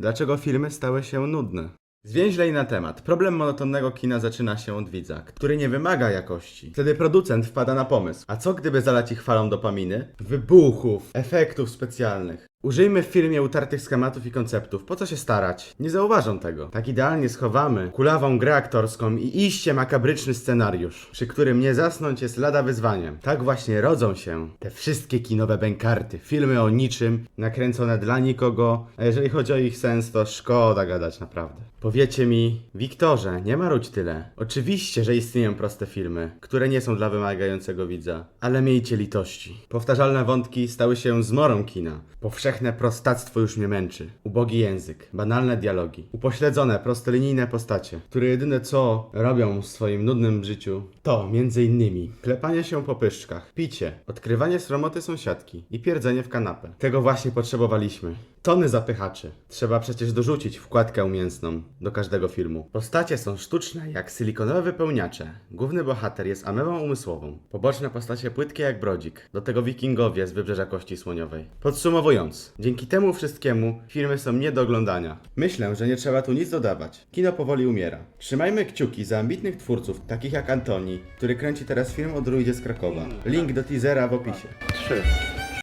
Dlaczego filmy stały się nudne? Zwięźlej na temat. Problem monotonnego kina zaczyna się od widza, który nie wymaga jakości. Wtedy producent wpada na pomysł. A co gdyby zalać ich falą dopaminy? Wybuchów, efektów specjalnych. Użyjmy w filmie utartych schematów i konceptów. Po co się starać? Nie zauważą tego. Tak idealnie schowamy kulawą grę aktorską i iście makabryczny scenariusz, przy którym nie zasnąć jest lada wyzwaniem. Tak właśnie rodzą się te wszystkie kinowe bękarty. Filmy o niczym, nakręcone dla nikogo, a jeżeli chodzi o ich sens, to szkoda gadać naprawdę. Powiecie mi, Wiktorze, nie marudź tyle. Oczywiście, że istnieją proste filmy, które nie są dla wymagającego widza, ale miejcie litości. Powtarzalne wątki stały się zmorą kina. Powszechne prostactwo już mnie męczy. Ubogi język, banalne dialogi, upośledzone, prostolinijne postacie, które jedyne co robią w swoim nudnym życiu, to między innymi klepanie się po pyszczkach, picie, odkrywanie sromoty sąsiadki i pierdzenie w kanapę. Tego właśnie potrzebowaliśmy. Tony zapychaczy. Trzeba przecież dorzucić wkładkę mięsną do każdego filmu. Postacie są sztuczne jak silikonowe wypełniacze. Główny bohater jest amebą umysłową. Poboczne postacie płytkie jak brodzik. Do tego wikingowie z wybrzeża Kości Słoniowej. Podsumowując, dzięki temu wszystkiemu filmy są nie do oglądania. Myślę, że nie trzeba tu nic dodawać. Kino powoli umiera. Trzymajmy kciuki za ambitnych twórców, takich jak Antoni, który kręci teraz film o druidzie z Krakowa. Link do teasera w opisie. Trzy.